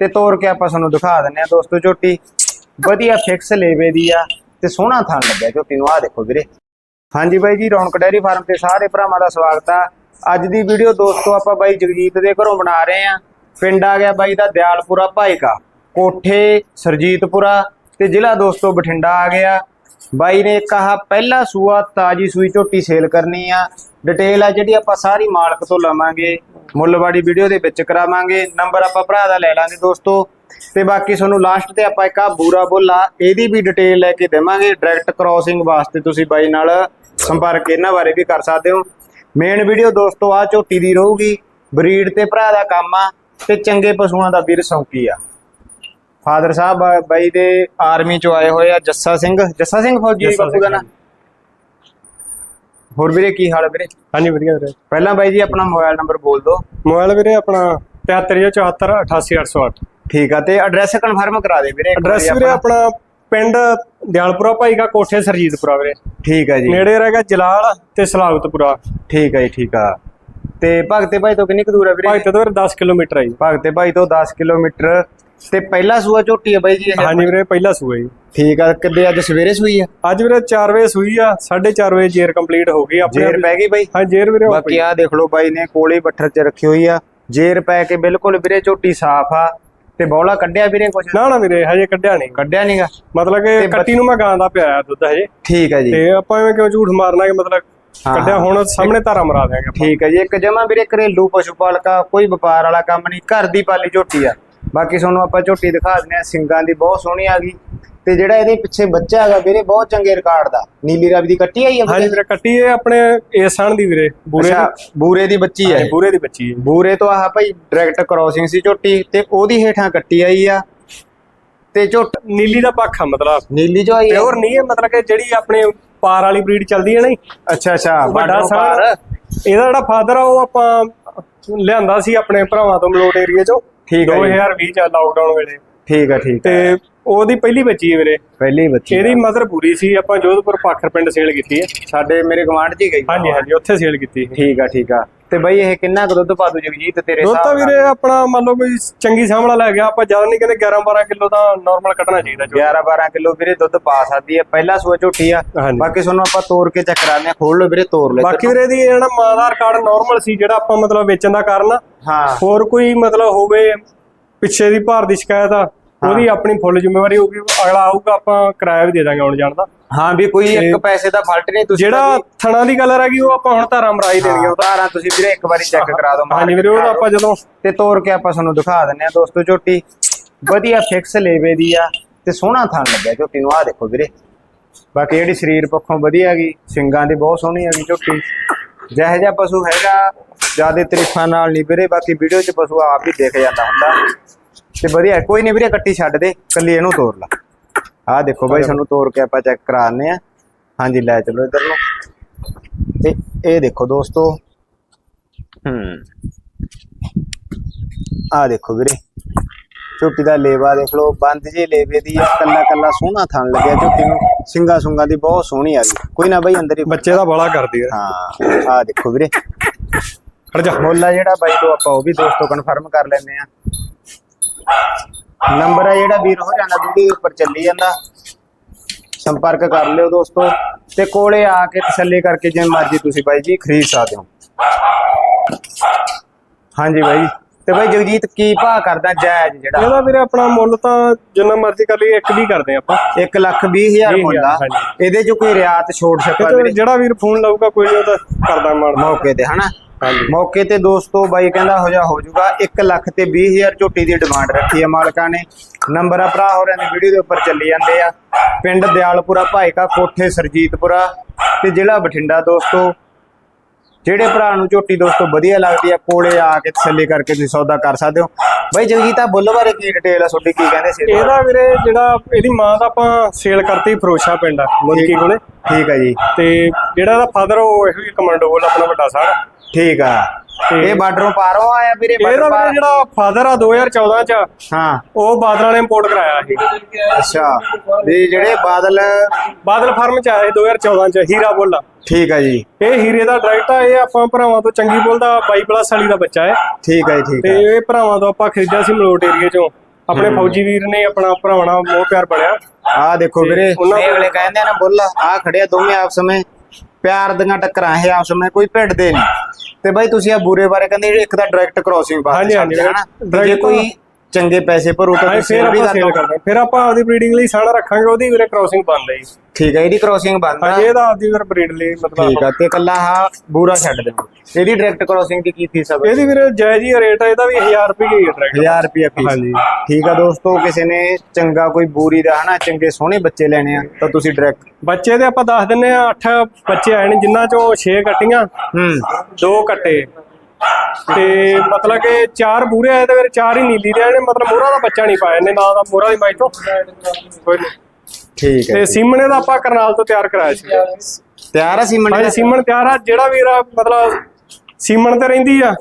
ਤੇ ਤੋੜ ਕੇ ਆਪਾਂ ਤੁਹਾਨੂੰ ਦਿਖਾ ਦਿੰਨੇ ਆ ਦੋਸਤੋ ਝੋਟੀ। ਵਧੀਆ ਫਿਕਸ ਲੇਵੇ ਦੀ ਆ ਤੇ ਸੋਹਣਾ ਥਾਂ ਲੱਗਿਆ ਝੋਟੀ ਨੂੰ। ਆਹ ਦੇਖੋ ਵੀਰੇ। ਹਾਂਜੀ ਬਾਈ ਜੀ, ਰੌਣਕ ਡੈਰੀ ਫਾਰਮ ਤੇ ਸਾਰੇ ਭਰਾਵਾਂ ਦਾ ਸਵਾਗਤ ਆ। ਅੱਜ ਦੀ ਵੀਡੀਓ ਦੋਸਤੋ ਆਪਾਂ ਬਾਈ ਜਗਜੀਤ ਦੇ ਘਰੋਂ ਬਣਾ ਰਹੇ ਆ ਪਿੰਡ ਆ ਗਿਆ ਬਾਈ ਦਾ ਦਿਆਲਪੁਰਾ ਭਾਈਕਾ। ਕੋਠੇ, ਸਰਜੀਤਪੁਰਾ ਤੇ ਜ਼ਿਲ੍ਹਾ ਦੋਸਤੋ ਬਠਿੰਡਾ ਆ ਗਿਆ। ਬਾਈ ਨੇ ਕਹਾ ਪਹਿਲਾ ਸੂਆ ਤਾਜੀ ਸੂਈ ਝੋਟੀ ਸੇਲ ਕਰਨੀ ਆ। ਡਿਟੇਲ ਆ ਜਿਹੜੀ ਆਪਾਂ ਸਾਰੀ ਮਾਲਕ ਤੋਂ ਲਵਾਂਗੇ। ਮੁੱਲਵਾੜੀ ਵੀਡੀਓ ਦੇ ਵਿੱਚ ਕਰਾਵਾਂਗੇ। ਨੰਬਰ ਆਪਾਂ ਭਰਾ ਦਾ ਲੈ ਲਾਂਗੇ ਦੋਸਤੋ। ਤੇ ਬਾਕੀ ਤੁਹਾਨੂੰ ਲਾਸਟ ਤੇ ਆਪਾਂ ਇੱਕ ਆ ਬੂਰਾ ਬੁੱਲਾ ਇਹਦੀ ਵੀ ਡਿਟੇਲ ਲੈ ਕੇ ਦੇਵਾਂਗੇ। ਡਾਇਰੈਕਟ ਕ੍ਰਾਸਿੰਗ ਵਾਸਤੇ ਤੁਸੀਂ ਬਾਈ ਨਾਲ ਸੰਪਰਕ ਇਹਨਾਂ ਬਾਰੇ ਵੀ ਕਰ ਸਕਦੇ ਹੋ। ਮੇਨ ਵੀਡੀਓ ਦੋਸਤੋ ਆ ਝੋਟੀ ਦੀ ਰਹੂਗੀ। ਬਰੀਡ ਤੇ ਭਰਾ ਦਾ ਕੰਮ ਆ ਤੇ ਚੰਗੇ ਪਸ਼ੂਆਂ ਦਾ ਵੀਰ ਸੌਂਕੀ ਆ। ਫਾਦਰ ਸਾਹਿਬ ਬਾਈ ਦੇ ਆਰਮੀ ਚੋਂ ਆਏ ਹੋਏ ਆ ਜੱਸਾ ਸਿੰਘ। ਜੱਸਾ ਸਿੰਘ ਫੌਜੀ ਬਾਪੂ ਦਾ ਸਿੰਘ। ਹੋਰ ਵੀਰੇ ਕੀ ਹਾਲ ਹੈ ਵੀਰੇ? ਹਾਂਜੀ ਵਧੀਆ ਵੀਰੇ। ਪਹਿਲਾਂ ਬਾਈ ਜੀ ਆਪਣਾ ਮੋਬਾਈਲ ਨੰਬਰ ਬੋਲ ਦਿਓ। ਮੋਬਾਈਲ ਵੀਰੇ ਆਪਣਾ 7374 88808 ਠੀਕ ਆ ਤੇ ਐਡਰੈਸ ਕਨਫਰਮ ਕਰਾ ਦੇ ਵੀਰੇ ਐਡਰੈਸ ਵਾਰੀ ਆਪਣਾ। ਪਿੰਡ ਦਿਆਲਪੁਰਾ ਭਾਈ ਕਾ ਕੋਠੇ ਸਰਜੀਤਪੁਰਾ ਵੀਰੇ। ਠੀਕ ਆ ਜੀ। ਨੇੜੇ ਰਹੇਗਾ ਜਲਾਲ ਤੇ ਸਲਾਗਤਪੁਰਾ। ਠੀਕ ਆ ਜੀ ਠੀਕ ਆ। ਤੇ ਭਗਤੇ ਭਾਈ ਤੋਂ ਕਿੰਨੀ ਕੁ ਦੂਰ ਹੈ ਵੀਰੇ? ਭਾਈ ਤੋਂ ਵੀਰੇ 10 ਕਿਲੋਮੀਟਰ ਹੈ ਜੀ। ਭਗਤੇ ਭਾਈ ਤੋਂ 10 ਕਿਲੋਮੀਟਰ। ਤੇ ਪਹਿਲਾ ਸੂਆ ਝੋਟੀ ਹੈ ਬਾਈ ਜੀ ਇਹ। ਹਾਂਜੀ ਵੀਰੇ ਪਹਿਲਾ ਸੂਆ ਜੀ। ਠੀਕ ਆ ਕਿੱਦੇ ਅੱਜ ਸਵੇਰੇ ਸੂਈ ਆ? ਅੱਜ ਵੀਰੇ 4 ਵਜੇ ਸੂਈ ਆ 4:30 ਵਜੇ ਜੇਰ ਕੰਪਲੀਟ ਹੋ ਗਈ ਆਪਣੇ ਜੇਰ ਪੈ ਗਈ ਬਾਈ? ਹਾਂ ਜੇਰ ਵੀਰੇ ਬਾਕੀ। ਆ ਦੇਖ ਲਓ ਬਾਈ ਨੇ ਕੋਲੇ ਬੱਠਰ 'ਚ ਰੱਖੀ ਹੋਈ ਆ। ਜੇਰ ਪੈ ਕੇ ਬਿਲਕੁਲ ਵੀਰੇ ਝੋਟੀ ਸਾਫ਼ ਆ ਤੇ ਬੌਲਾ ਕੱਢਿਆ ਵੀਰੇ ਕੁਛ? ਨਾ ਨਾ ਵੀਰੇ ਹਜੇ ਕੱਢਿਆ ਨਹੀਂ। ਕੱਢਿਆ ਨਹੀਂਗਾ ਮਤਲਬ ਕਿ ਕੱਟੀ ਨੂੰ ਮੈਂ ਗਾਂ ਦਾ ਪਿਆਇਆ ਦੁੱਧ ਹਜੇ। ਠੀਕ ਹੈ ਜੀ। ਤੇ ਆਪਾਂ ਐਵੇਂ ਕਿਉਂ ਝੂਠ ਮਾਰਨਾ ਕਿ ਮਤਲਬ। ਕੱਢਿਆ ਹੁਣ ਸਾਹਮਣੇ ਧਾਰਾ ਮਰਾ ਆਪਾਂ। ਠੀਕ ਹੈ ਜੀ ਇੱਕ ਜਮਾ ਵੀਰੇ ਘਰੇਲੂ ਪਸ਼ੂ ਪਾਲਕਾ ਕੋਈ ਵਪਾਰ ਵਾਲਾ ਕੰਮ ਨਹੀਂ ਘਰ ਦੀ ਪਾਲੀ ਝੋਟੀ ਆ। ਬਾਕੀ ਤੁਹਾਨੂੰ ਆਪਾਂ ਝੋਟੀ ਦਿਖਾ ਦਿੰਦੇ ਆ ਸਿੰਗਾਂ ਦੀ ਬਹੁਤ ਸੋਹਣੀ ਆ ਗਈ। ਤੇ ਜਿਹੜਾ ਇਹਦੇ ਪਿੱਛੇ ਬੱਚਾ ਹੈਗਾ ਵੀਰੇ ਬਹੁਤ ਚੰਗੇ ਰਿਕਾਰਡ ਦਾ। ਨੀਲੀ ਰਾਵੀ ਦੀ ਕੱਟੀ ਆਈ ਆ ਹਾਂਜੀ ਵੀਰੇ? ਕੱਟੀ ਇਹ ਆਪਣੇ ਏਸਣ ਦੀ ਵੀਰੇ ਬੂਰੇ ਦੀ। ਬੂਰੇ ਦੀ ਬੱਚੀ ਹੈ। ਬੂਰੇ ਦੀ ਬੱਚੀ ਹੈ। ਬੂਰੇ ਤੋਂ ਆਹ ਭਾਈ ਡਾਇਰੈਕਟ ਕ੍ਰਾਸਿੰਗ ਸੀ ਝੋਟੀ ਤੇ ਉਹਦੀ ਹੇਠਾਂ ਕੱਟੀ ਆਈ ਆ। ਤੇ ਝੋਟ ਨੀਲੀ ਦਾ ਪੱਖ ਆ ਮਤਲਬ। ਨੀਲੀ ਜੋ ਆਈ ਆ। ਪਿਓਰ ਨਹੀਂ ਹੈ ਮਤਲਬ ਕਿ ਜਿਹੜੀ ਆਪਣੇ ਪਾਰ ਵਾਲੀ ਬਰੀਡ ਚੱਲਦੀ ਹੈ ਨਾ ਅੱਛਾ ਅੱਛਾ ਵੱਡਾ ਸਾਰ। ਇਹਦਾ ਜਿਹੜਾ ਫਾਦਰ ਆ ਉਹ ਆਪਾਂ ਲਿਆਂਦਾ ਸੀ ਆਪਣੇ ਭਰਾਵਾਂ ਤੋਂ ਮਲੋਟ ਏਰੀਆ ਚੋਂ। ਠੀਕ ਹੈ ਜੀ। 2020 ਚ ਲਾਕਡਾਊਨ ਵੇਲੇ। ਠੀਕ ਆ ਠੀਕ ਆ। ਤੇ ਉਹਦੀ ਪਹਿਲੀ ਬੱਚੀ ਹੈ ਵੀਰੇ। ਪਹਿਲੀ ਬੱਚੀ ਇਹਦੀ ਮਦਰ ਪੂਰੀ ਸੀ ਆਪਾਂ ਜੋਧਪੁਰ ਪਾਖਰ ਪਿੰਡ ਸੇਲ ਕੀਤੀ ਹੈ। ਸਾਡੇ ਮੇਰੇ ਗਵਾਂਢ ਚ ਹੀ ਗਈ। ਹਾਂਜੀ ਹਾਂਜੀ ਉੱਥੇ ਸੇਲ ਕੀਤੀ ਸੀ। ਠੀਕ ਆ ਠੀਕ ਆ। ਤੇ ਬਈ ਇਹ ਕਿੰਨਾ ਕੁ ਦੁੱਧ ਪਾ ਦੂ ਜਗਜੀਤ ਤੇਰੇ ਦੁੱਧ ਤਾਂ? ਵੀਰੇ ਆਪਣਾ ਮੰਨ ਲਓ ਕੋਈ ਚੰਗੀ ਸਾਂਭਲਾ ਲੈ ਗਿਆ ਆਪਾਂ ਜ਼ਿਆਦਾ ਨਹੀਂ ਕਹਿੰਦੇ 11 12 ਕਿਲੋ ਤਾਂ ਨਾਰਮਲ ਕੱਢਣਾ ਚਾਹੀਦਾ ਜੋ 11 12 ਕਿਲੋ ਵੀਰੇ ਦੁੱਧ ਪਾ ਸਕਦੀ ਹੈ ਪਹਿਲਾ ਸੂਆ ਝੋਟੀ ਆ। ਬਾਕੀ ਤੁਹਾਨੂੰ ਆਪਾਂ ਤੋੜ ਕੇ ਚੈੱਕ ਕਰਾਉਂਦੇ ਆ ਖੋਲ ਲਓ ਵੀਰੇ ਤੋੜ ਲੈ ਬਾਕੀ ਵੀਰੇ ਦੀ ਜਿਹੜਾ ਮਾਂ ਦਾ ਰਿਕਾਰਡ ਨਾਰਮਲ ਸੀ ਜਿਹੜਾ ਆਪਾਂ ਮਤਲਬ ਵੇਚਣ ਦਾ ਕਾਰਨ ਹਾਂ। ਹੋਰ ਕੋਈ ਮਤਲਬ ਹੋਵੇ ਪਿੱਛੇ ਦੀ ਭਾਰ ਦੀ ਸ਼ਿਕਾਇਤ ਆ ਉਹਦੀ ਆਪਣੀ ਫੁੱਲ ਜ਼ਿੰਮੇਵਾਰੀ ਹੋਊਗੀ ਅਗਲਾ ਆਊਗਾ ਆਪਾਂ ਕਿਰਾਇਆ ਵੀ ਦੇ ਦਾਂਗੇ ਆਉਣ ਜਾਣ ਦਾ। ਹਾਂ ਵੀ ਕੋਈ ਇੱਕ ਪੈਸੇ ਦਾ ਫਾਲਟ ਨਹੀਂ ਤੁਸੀਂ ਜਿਹੜਾ ਥਣਾ ਦੀ ਗੱਲ ਰਹਿ ਗਈ ਉਹ ਆਪਾਂ ਹੁਣ ਧਾਰਾਂ ਮਰਾਈ ਦੇਣੀਆਂ ਉਤਾਰਾਂ ਤੁਸੀਂ ਵੀਰੇ ਇੱਕ ਵਾਰੀ ਚੈੱਕ ਕਰਾ ਦਿਓ ਹਾਂਜੀ ਵੀਰੇ ਉਹ ਆਪਾਂ ਜਦੋਂ ਤੇ ਤੋੜ ਕੇ ਆਪਾਂ ਤੁਹਾਨੂੰ ਦਿਖਾ ਦਿੰਨੇ ਆ ਦੋਸਤੋ ਝੋਟੀ। ਵਧੀਆ ਫਿਕਸ ਲੇਵੇ ਦੀ ਆ ਤੇ ਸੋਹਣਾ ਥਣ ਲੱਗਿਆ ਝੋਟੀ ਨੂੰ। ਆਹ ਦੇਖੋ ਵੀਰੇ। ਬਾਕੀ ਜਿਹੜੀ ਸਰੀਰ ਪੱਖੋਂ ਵਧੀਆ ਹੈਗੀ ਸਿੰਗਾਂ ਦੀ ਬਹੁਤ ਸੋਹਣੀ ਹੈਗੀ ਝੋਟੀ। ਜਿਹੋ ਜਿਹਾ ਪਸ਼ੂ ਹੈਗਾ ਜਿਆਦੇ ਤਰੀਫਾਂ ਨਾਲ ਨਹੀਂ ਵੀਰੇ ਬਾਕੀ ਵੀਡੀਓ 'ਚ ਪਸ਼ੂ ਆਪ ਹੀ ਦੇਖ ਜਾਂਦਾ ਹੁੰਦਾ। ਤੇ ਵਧੀਆ ਕੋਈ ਨਹੀਂ ਵੀਰੇ ਕੱਟੀ ਛੱਡ ਦੇ ਕੱਲੀ ਇਹਨੂੰ ਤੋੜ ਲਾ। ਆਹ ਦੇਖੋ ਬਾਈ ਸਾਨੂੰ ਤੋੜ ਕੇ ਆਪਾਂ ਚੈੱਕ ਕਰਾਉਂਦੇ ਆ ਹਾਂਜੀ ਲੈ ਚਲੋ ਇਧਰ ਨੂੰ। ਤੇ ਇਹ ਦੇਖੋ ਦੋਸਤੋ। ਹੂੰ। ਆ ਦੇਖੋ ਵੀਰੇ। ਝੋਟੀ ਦਾ ਲੇਵਾ ਦੇਖ ਲਓ। ਬੰਦ ਜੇ ਲੇਵੇ ਦੀ ਆ ਕੱਲਾ ਕੱਲਾ ਸੋਹਣਾ ਥਣ ਲੱਗਿਆ ਝੋਟੀ ਨੂੰ। ਸਿੰਗਾ ਸੁੰਗਾ ਦੀ ਬਹੁਤ ਸੋਹਣੀ ਆ ਗਈ ਕੋਈ ਨਾ ਬਾਈ ਅੰਦਰ ਹੀ ਬੱਚੇ ਦਾ ਬੜਾ ਕਰਦੀ ਹੈ ਹਾਂ ਆ ਦੇਖੋ ਵੀਰੇ। ਖੜ ਜਾ। ਮੁੱਲ ਜਿਹੜਾ ਬਾਈ ਤੋਂ ਆਪਾਂ ਉਹ ਵੀ ਦੋਸਤੋ ਕਨਫਰਮ ਕਰ ਲੈਂਦੇ ਆ ਨੰਬਰ ਆ ਜਿਹੜਾ ਵੀਰ ਹੋ ਜਾਂਦਾ ਵੀਡੀਓ ਉੱਪਰ ਚੱਲੀ ਜਾਂਦਾ। ਸੰਪਰਕ ਕਰ ਲਿਓ ਦੋਸਤੋ। ਤੇ ਕੋਲੇ ਆ ਕੇ ਤਸੱਲੀ ਕਰਕੇ ਜਿਵੇਂ ਮਰਜ਼ੀ ਤੁਸੀਂ ਬਾਈ ਜੀ ਖਰੀਦ ਸਕਦੇ ਹੋ। ਹਾਂਜੀ ਬਾਈ ਤੇ ਬਾਈ ਜਗਜੀਤ ਕੀ ਭਾਅ ਕਰਦਾ ਜਾਇਜ਼ ਜਿਹੜਾ? ਇਹਦਾ ਵੀਰੇ ਆਪਣਾ ਮੁੱਲ ਤਾਂ ਜਿੰਨਾ ਮਰਜ਼ੀ ਕਰ ਲਈਏ ਇੱਕ ਵੀ ਕਰਦੇ ਹਾਂ ਆਪਾਂ। 1 ਲੱਖ 20 ਹਜ਼ਾਰ ਮੁੱਲ ਆ। ਇਹਦੇ ਚ ਕੋਈ ਰਿਆਤ ਛੋੜ ਵੀਰੇ? ਜਿਹੜਾ ਵੀਰ ਫੋਨ ਲਾਊਗਾ ਕੋਈ ਨਹੀਂ ਉਹਦਾ ਕਰਦਾ ਮਾਣ ਮੌਕੇ ਤੇ ਹਨਾ। ਮੌਕੇ ਤੇ ਦੋਸਤੋ ਬਾਈ ਕਹਿੰਦਾ ਹੋ ਜਾ ਹੋ ਜਾਊਗਾ 1 ਲੱਖ ਤੇ 20 ਹਜ਼ਾਰ ਝੋਟੀ ਦੀ ਡਿਮਾਂਡ ਰੱਖੀ ਹੈ ਮਾਲਕਾਂ ਨੇ। ਨੰਬਰ ਆ ਭਰਾ ਹੋਰਾਂ ਦੀ ਵੀਡੀਓ ਦੇ ਉੱਪਰ ਚੱਲੀ ਜਾਂਦੇ ਆ। ਪਿੰਡ ਦਿਆਲਪੁਰਾ ਭਾਈਕਾ ਕੋਠੇ ਸਰਜੀਤਪੁਰਾ ਤੇ ਜ਼ਿਲ੍ਹਾ ਬਠਿੰਡਾ ਦੋਸਤੋ। ਜਿਹੜੇ ਭਰਾ ਨੂੰ ਝੋਟੀ ਦੋਸਤੋ ਵਧੀਆ ਲੱਗਦੀ ਆ ਕੋਲੇ ਆ ਕੇ ਤਸੱਲੀ ਕਰਕੇ ਤੁਸੀਂ ਸੌਦਾ ਕਰ ਸਕਦੇ ਹੋ। ਬਾਈ ਜਗਜੀਤ ਆ ਬੁੱਲ ਬਾਰੇ ਕੀ ਡਿਟੇਲ ਆ? ਤੁਹਾਡੀ ਕੀ ਕਹਿੰਦੇ ਸੀ? ਇਹਦੇ ਵੀਰੇ ਜਿਹੜਾ ਇਹਦੀ ਮਾਂ ਦਾ ਆਪਾਂ ਸੇਲ ਕਰਤੀ ਫਰੋਸ਼ਾ ਪਿੰਡ ਆ ਮੁਲਕੀ ਕੋਲੇ। ਠੀਕ ਆ ਜੀ। ਤੇ ਜਿਹੜਾ ਇਹਦਾ ਫਾਦਰ ਉਹ ਇਹੋ ਹੀ ਕਮਾਂਡੋ ਕੋਲ ਆਪਣਾ ਵੱਡਾ ਸਾਰ। ਠੀਕ ਆ। ਇਹ ਬਾਰਡਰੋਂ ਪਾਰੋਂ ਆਇਆ ਵੀਰੇ ਇਹਦਾ ਬਾਰਡਰ ਵੀਰੇ ਪਾਰ ਜਿਹੜਾ ਫਾਦਰ ਆ 2014 ਚ ਹਾਂ। ਉਹ ਬਾਦਲਾਂ ਨੇ ਇੰਪੋਰਟ ਕਰਾਇਆ ਸੀ। ਅੱਛਾ। ਵੀ ਜਿਹੜੇ ਬਾਦਲ ਬਾਦਲ ਫਾਰਮ ਚ ਆਇਆ ਸੀ 2014 ਚ ਹੀਰਾ ਬੁੱਲ। ਠੀਕ ਆ ਜੀ। ਇਹ ਹੀਰੇ ਦਾ ਡਾਇਰੈਕਟ ਆ ਇਹ ਆਪਾਂ ਭਰਾਵਾਂ ਤੋਂ ਚੰਗੀ ਬੁੱਲ ਦਾ 22 ਪਲੱਸ ਵਾਲੀ ਦਾ ਬੱਚਾ ਹੈ। ਠੀਕ ਹੈ ਜੀ, ਠੀਕ ਤੇ ਹੈ ਇਹ ਭਰਾਵਾਂ ਤੋਂ ਆਪਾਂ ਖਰੀਦਿਆ ਸੀ ਮਲੋਟ ਏਰੀਏ ਚੋਂ। ਆਪਣੇ ਫੌਜੀ ਵੀਰ ਨੇ ਆਪਣਾ ਭਰਾਵਣਾ ਮੋਹ ਪਿਆਰ ਬਣਿਆ। ਆ ਦੇਖੋ ਵੀਰੇ। ਉਹਨਾਂ ਇਹ ਅਗਲੇ ਕਹਿੰਦੇ ਆ ਨਾ ਬੁੱਲ ਆ ਖੜਿਆ ਦੋਵੇਂ ਆਪਸ ਵਿੱਚ। ਪਿਆਰ ਦੀਆਂ ਟੱਕਰਾਂ ਇਹ ਆਪਸ ਵਿੱਚ ਕੋਈ ਭਿੜਦੇ ਨਹੀਂ। ਤੇ ਬਾਈ ਤੁਸੀਂ ਆ ਬੂਰੇ ਬਾਰੇ ਕਹਿੰਦੇ ਇੱਕ ਤਾਂ ਡਾਇਰੈਕਟ ਕ੍ਰੋਸਿੰਗ ਬਾਤ ਹਾਂਜੀ, ਹਾਂਜੀ, ਜੇ direct ਕੋਈ ਚੰਗੇ ਪੈਸੇ ਭਰੂ ਤਾਂ ਫਿਰ ਵੀ ਆਪਾਂ ਸੇਲ ਕਰਦੇ ਹਾਂ। ਫਿਰ ਆਪਾਂ ਆਪਦੀ ਬਰੀਡਿੰਗ ਲਈ ਸਾਣਾ ਰੱਖਾਂਗੇ ਉਹਦੀ ਵੀਰੇ ਕ੍ਰੋਸਿੰਗ ਹੈ ਜੀ ਠੀਕ ਹੈ ਇਹਦੀ ਕ੍ਰੋਸਿੰਗ ਬੰਦ ਆ ਹਾਂਜੀ ਇਹਦਾ ਆਪਦੀ ਵੀਰ ਬਰੀਡ ਲਈ ਮਤਲਬ ਠੀਕ ਆ ਤੇ ਕੱਲਾ ਆ ਬੂਰਾ ਛੱਡ ਦਿਓ ਇਹਦੀ ਡਾਇਰੈਕਟ ਕ੍ਰੋਸਿੰਗ ਦੀ ਕੀ ਫੀਸ ਆ ਬਾਈ ਇਹਦੀ ਵੀਰੇ ਜਾਇਜ਼ ਹੀ ਰੇਟ ਹੈ ਇਹਦਾ ਵੀ 1000 ਰੁਪਏ ਹੀ ਹੈ ਡਾਇਰੈਕਟ 1000 ਰੁਪਏ ਫੀਸ ਹਾਂਜੀ। ਠੀਕ ਆ ਦੋਸਤੋ ਕਿਸੇ ਨੇ ਚੰਗਾ ਕੋਈ ਬੂਰੀ ਦਾ ਹਨਾ ਚੰਗੇ ਸੋਹਣੇ ਬੱਚੇ ਲੈਣੇ ਆ ਤਾਂ ਤੁਸੀਂ ਡਾਇਰੈਕਟ ਬੱਚੇ ਦੇ ਆਪਾਂ ਦੱਸ ਦਿੰਨੇ ਆ 8 ਬੱਚੇ ਆਏ ਨੇ ਜਿਨ੍ਹਾਂ ਚੋਂ 6 ਕੱਟੀਆਂ ਹੂੰ। ਦੋ ਕੱਟੇ। ਤੇ ਮਤਲਬ ਕਿ ਚਾਰ ਬੂਰੇ ਆਏ ਤੇ ਫਿਰ ਚਾਰ ਹੀ ਨੀਲੀ ਦੇ ਆਏ ਨੇ ਮਤਲਬ ਮੋਹਰਾ ਦਾ ਬੱਚਾ ਨਹੀਂ ਪਾਇਆ ਇਹਨੇ ਨਾ ਦਾ ਮੋਹਰਾ ਦੀ ਮਾਈ ਤੋਂ। ਕੋਈ। ਠੀਕ ਹੈ ਤੇ ਸੀਮਣੇ ਦਾ ਆਪਾਂ ਕਰਨਾਲ ਤੋਂ ਤਿਆਰ ਕਰਾਇਆ ਸੀ। ਤਿਆਰ ਆ ਸੀ ਮੰਡੀ ਹਾਂਜੀ ਸੀਮਣ ਤਿਆਰ ਆ ਜਿਹੜਾ ਵੀਰ ਆ ਮਤਲਬ ਸੀਮਣ ਤੇ ਰਹਿੰਦੀ ਆ।